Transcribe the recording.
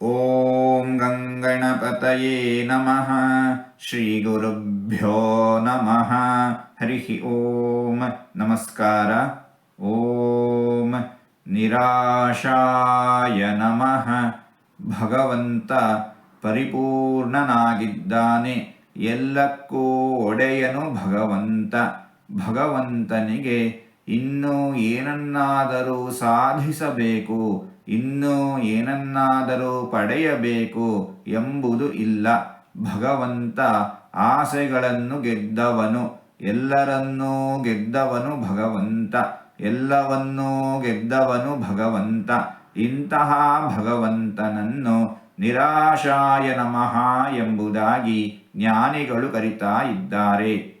ॐ गङ्गणपतये नमः श्रीगुरुभ्यो नमः हरिः ॐ नमस्कार ॐ ನಿರಾಶಾಯ ನಮಃ ಭಗವಂತ ಪರಿಪೂರ್ಣನಾಗಿದ್ದಾನೆ ಎಲ್ಲಕ್ಕೂ ಒಡೆಯನು ಭಗವಂತ ಭಗವಂತನಿಗೆ ಇನ್ನೂ ಏನನ್ನಾದರೂ ಸಾಧಿಸಬೇಕು, ಇನ್ನೂ ಏನನ್ನಾದರೂ ಪಡೆಯಬೇಕು ಎಂಬುದು ಇಲ್ಲ. ಭಗವಂತ ಆಸೆಗಳನ್ನು ಗೆದ್ದವನು, ಎಲ್ಲರನ್ನೂ ಗೆದ್ದವನು ಭಗವಂತ, ಎಲ್ಲವನ್ನೂ ಗೆದ್ದವನು ಭಗವಂತ. ಇಂತಹ ಭಗವಂತನನ್ನು ನಿರಾಶಾಯ ನಮಃ ಎಂಬುದಾಗಿ ಜ್ಞಾನಿಗಳು ಕರಿತಾ ಇದ್ದಾರೆ.